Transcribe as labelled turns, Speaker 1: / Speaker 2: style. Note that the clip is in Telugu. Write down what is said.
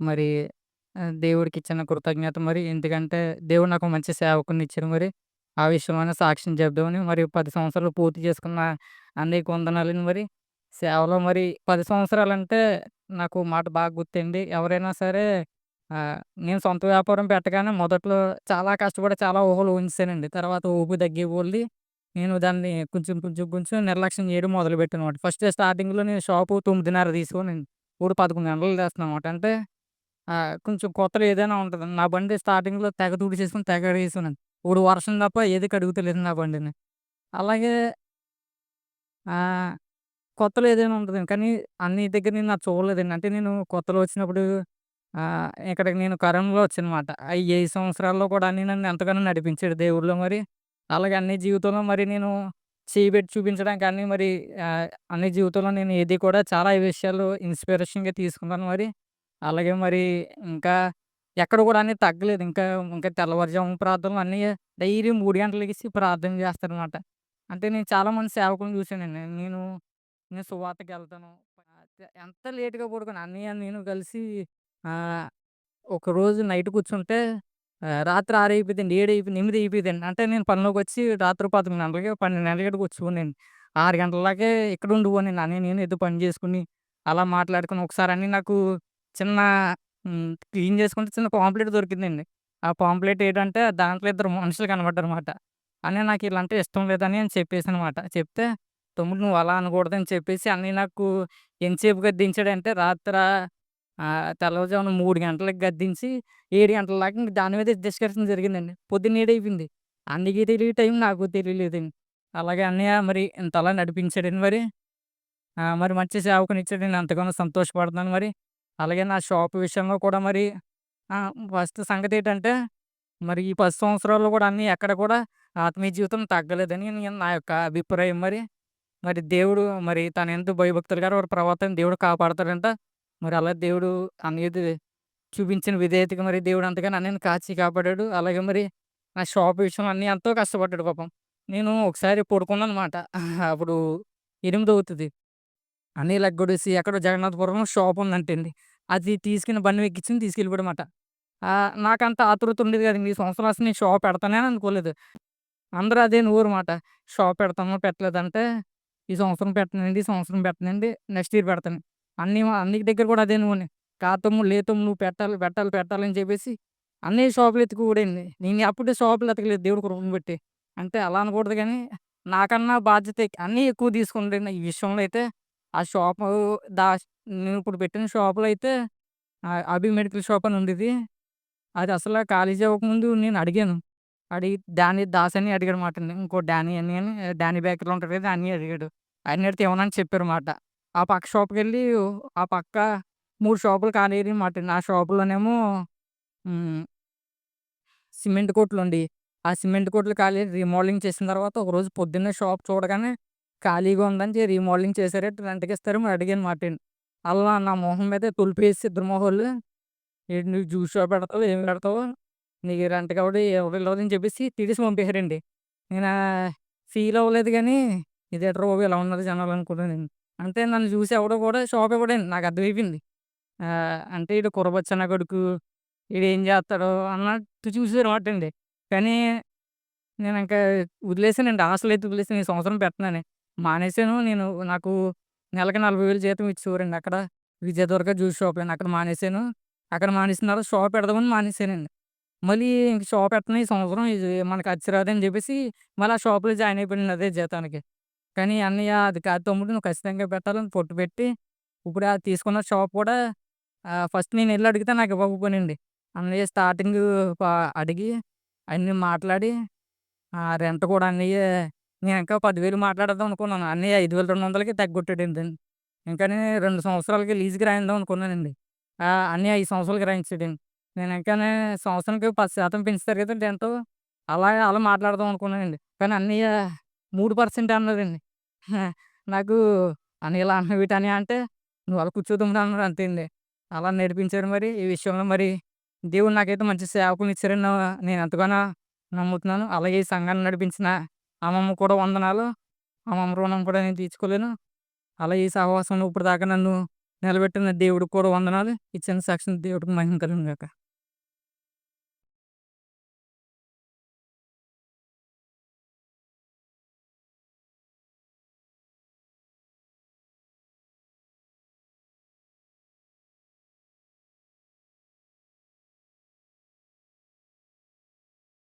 Speaker 1: మరి ఆహ్, దేవుడికి ఇచ్చిన కృతజ్ఞత మరి ఎందుకంటే దేవుడు నాకు మంచి సేవకుడినిచ్చారు మరి. ఆ విషయంలోనే సాక్ష్యం చెప్దామని మరి 10 సంవత్సరాలు పూర్తి చేసుకున్న అన్నయ్యకి వందనాలండి మరి. సేవలో మరి 10 సంవత్సరాలంటే నాకు మాట బాగా గుర్తండి. ఎవరైనా సరే ఆహ్, నేను సొంత వ్యాపారం పెట్టగానే మొదట్లో చాలా కష్టపడి చాలా ఊహలు ఊహించానండి. తర్వాత ఊపు తగ్గే నేను దాన్ని కొంచెం, కొంచెం, కొంచెం నిర్లక్ష్యం చేయడం మొదలుపెట్టానన్నమాట. ఫస్ట్ స్టార్టింగ్‌లో నేను షాపు 9:30 తీసుకోనండి. ఇప్పుడు 11 గంటలకు తెస్తున్నానన్నమాట. అంటే కొంచెం కొత్తలో ఏదైనా ఉంటదండి. నా బండి స్టార్టింగ్‌లో తెగ తుడిచేసుకొని తెగ కడిగేసానండి. ఇప్పుడు వర్షం తప్ప ఏది కడుగుతలేదు నా బండిని. అలాగే కొత్తలు కొత్తలో ఏదైనా ఉంటదండి. కానీ అన్ని దగ్గర నేను అది చూడలేదండి. అంటే నేను కొత్తలో వచ్చినప్పుడు ఆహ్, ఇక్కడికి నేను కరోనాలో వచ్చానన్నమాట. ఈ 5 సంవత్సరాల్లో కూడా నన్ను ఎంతగానో నడిపించాడు దేవుళ్ళు మరి. అలాగే అన్ని జీవితంలో మరి నేను చేయి పెట్టి చూపించడానికి అన్ని మరి ఆహ్, అన్ని జీవితంలో నేను ఏది కూడా చాలా విషయాలు ఇన్స్‌పిరేషన్‌గా తీసుకున్నాను మరి. అలాగే మరి ఇంకా ఎక్కడ కూడా అనేది తగ్గలేదు. ఇంకా ఇంకా తెల్లవారుజామున ప్రార్థనలు అన్నీ డైలీ 3 గంటలకు లెగిసి ప్రార్థన చేస్తారనమాట. అంటే నేను చాలామంది సేవకులను చూసానండి. నేను నేను సువార్తకెళ్తాను. ఆహ్, ఎంత లేట్‌గా పడుకుని అన్నయ్య నేను కలిసి ఆహ్, ఒకరోజు నైట్ కూర్చుంటే ఆహ్, రాత్రి 6 అయిపోద్దండి. 7 అయిపోయింది, 8 అయిపోయేదండి. అంటే నేను పనిలోకొచ్చి రాత్రి 11 గంటలకి, 12 గంటలకి కూర్చోనేండి. 6 గంటల దాకే ఇక్కడ ఉండిపోయానండి. అన్నయ్య నేను ఏదో పని చేసుకొని, అలా మాట్లాడుకుని ఒకసారి అన్నయ్య నాకు చిన్న హ్మ్. క్లీన్ చేసుకుంటే చిన్న పాంప్లెట్ దొరికిందండి. ఆ పాంప్లెట్ ఏంటంటే దాంట్లో ఇద్దరు మనుషులు కనపడ్డారన్నమాట. "అన్నయ్య నాకు ఇలాంటి ఇష్టం లేదని" అని చెప్పేసానన్నమాట. చెప్తే, "తమ్ముడు నువ్వు అలా అనకూడదని" చెప్పేసి అన్నయ్య నాకు ఎంతసేపు గద్దించాడంటే రాత్ర ఆహ్, తెల్లవారుజామున 3 గంటలకు గద్దించి 7 గంటల దాకా ఇంక దాని మీదే డిస్కషన్ జరిగిందండి. పొద్దున్న 7 అయిపోయింది. అన్నయ్యకి తెలియ టైం నాకు తెలియలేదండి. అలాగే అన్నయ్య మరి ఇంతలా నడిపించాడండి మరి. ఆ! మరి మంచి సేవకునిచ్చాడు. నేను ఎంతగానో సంతోషపడుతున్నాను మరి. అలాగే నా షాప్ విషయంలో కూడా మరి ఫస్ట్ సంగతి ఏంటంటే మరి ఈ పది సంవత్సరాల్లో కూడా అన్నీ ఎక్కడ కూడా ఆత్మీయ జీవితం తగ్గలేదని నేను నా యొక్క అభిప్రాయం మరి. మరి దేవుడు మరి తనెంతో భయభక్తులు గారు ఒక ప్రవర్తన దేవుడు కాపాడతాడంట. మరి అలా దేవుడు అనేది చూపించిన విధేయతకి మరి దేవుడు అంతగా నన్ను కాచి కాపాడాడు. అలాగే మరి నా షాప్ విషయంలో అన్నీ ఎంతో కష్టపడ్డాడు పాపం. నేను ఒకసారి పడుకున్నాను అనమాట అప్పుడు ఎనిమిది అవుతుంది అన్నయ్య లెగ్గొడేసి ఎక్కడో జగన్నాథపురంలో షాప్ ఉందంటండి. అది తీసుకుని బండి ఎక్కించుకుని తీసుకెళ్ళిపోయాడన్నమాట. నాకంత ఆతృత ఉండేది కదండి ఈ సంవత్సరం అసలు నేను షాప్ పెడతానే అనుకోలేదు. అందరూ అదే నూరుమాట. షాప్ పెడతామో పెట్టలేదంటే, ఈ సంవత్సరం పెట్టనండి, ఈ సంవత్సరం పెట్టనండి, నెక్స్ట్ ఇయర్ పెడతాను. అన్ని అన్ని దగ్గర కూడా అదే నువ్వు కాదు తమ్ముడు, నువ్వు పెట్టాలి, పెట్టాలి, పెట్టాలని చెప్పేసి అన్ని షాపులు ఎతికేవాడండి. నేను అప్పుడే షాపులు ఎతకలేదు దేవుడు కృపను బట్టి. అంటే అలా అనకూడదు కానీ నాకన్నా బాధ్యత అన్నీ ఎక్కువ తీసుకుంటాడండి ఈ విషయంలో అయితే. ఆ షాపు దాస్ నేనిప్పుడు పెట్టిన షాపులో అయితే అభి మెడికల్ షాప్ అని ఉండేది. అది అసల కాలేజీ అవ్వకముందు నేను అడిగాను. అడిగి డానీ దాస్ అని అడిగాడనమాట. ఇంకో డానీ అని అని డానీ బేకర్‌లో ఉంటాడు కదా! అని అడిగాడు. అన్ని అడిగితే ఇవ్వనని చెప్పారుమాట. ఆ పక్క షాప్‌కెళ్ళి ఆ పక్క 3 షాపులు ఖాళీయనమాట. నా షాపులోనేమో హ్మ్. సిమెంట్ కొట్లుండి, ఆ సిమెంట్ కొట్లు ఖాళీ రీమోడలింగ్ చేసిన తర్వాత ఒకరోజు పొద్దున్నే షాప్ చూడగానే ఖాళీగా ఉందని చె రీమోడలింగ్ చేశారట రెంట్‌కిస్తారు మరి అడిగానమాటండి. అలా నా మొహం మీద తొలిపేసి ఇద్దరు మొహోళ్ళు "ఏంటి నువ్వు జ్యూస్ షాప్ పెడతావు ఏం పెడతావు? నీకు రెంట్‌కి కాబట్టి ఎవరు అని చెప్పేసి తిట్టేసి పంపేశారండి నేనా ఫీల్ అవ్వలేదు కానీ ఇది ఎట్రా బాబు ఇలా ఉన్నారు జనాలు అనుకున్నానండి. అంటే నన్ను చూసి ఎవడో కూడా షాప్ ఇవ్వడండి. నాకు అర్థమైపోయింది. అంటే ఇటు కుర్రబచ్చ కొడుకు ఇడు ఏం చేస్తాడో అన్నట్టు చూసారు అండి కానీ నేను ఇంకా వదిలేసానండి. ఆశలు అయితే వదిలేసాను. ఈ సంవత్సరం పెట్టనని. మానేసాను. నేను నాకు నెలకి 40,000 జీతం ఇచ్చేవారండి అక్కడ. విజయదుర్గ జ్యూస్ షాప్‌లోని. అక్కడ మానేసాను. అక్కడ మానేసిన తర్వాత షాప్ పెడదామని మానేశానండి. మళ్ళీ ఇంక షాప్ ఎట్టను ఈ సంవత్సరం ఇది మనకు అచ్చిరాదని చెప్పేసి మళ్ళీ ఆ షాప్‌లో జాయిన్ అయిపోయానండి అదే జీతానికి. కానీ అన్నయ్య అది కాదు తమ్ముడు నువ్వు ఖచ్చితంగా పెట్టాలని పట్టుబెట్టి ఇప్పుడు ఆ తీసుకున్న షాప్ కూడా ఆహ్, ఫస్ట్ నేనెళ్ళి అడిగితే నాకు ఇవ్వకపోయానండి. అన్నయ్య స్టార్టింగు ప అడిగి అన్నీ మాట్లాడి ఆ! రెంట్ కూడా అన్నయ్యే నేను ఇంకా పదివేలు మాట్లాడదాం అనుకున్నాను. అన్నయ్య 5,200కి తగ్గొట్టాడండి. ఇంకని 2 సంవత్సరాలకి లీజుకి రాయిందాం అనుకున్నానండి. అన్నీ ఐదు సంవత్సరాలకి రాయించాడండి. నేను ఇంకా సంవత్సరానికి 10% పెంచుతారు కదండి ఎంతో అలా అలా మాట్లాడదాం అనుకున్నానండి. కానీ అన్నయ్య మూడు పర్సెంట్ అన్నాడండి. నాకు "అన్నయ్య ఇలా అన్న వీటని అంటే "నువ్వు అలా కూర్చో అన్నారు అంతే అండి. అలా నేర్పించారు మరి ఈ విషయంలో మరి దేవుడు నాకైతే మంచి సేవకులు ఇచ్చారని నేను ఎంతగానో నమ్ముతున్నాను. అలాగే ఈ సంఘాన్ని నడిపించిన అమ్మమ్మ కూడా వందనాలు. అమ్మమ్మ రుణం కూడా నేను తీర్చుకోలేను. అలా ఈ సహవాసంలో ఇప్పటిదాకా నన్ను నిలబెట్టిన దేవుడికి కూడా వందనాలు. ఇచ్చిన చిన్న సాక్ష్యం దేవుడికి మహిమ కలుగును గాక.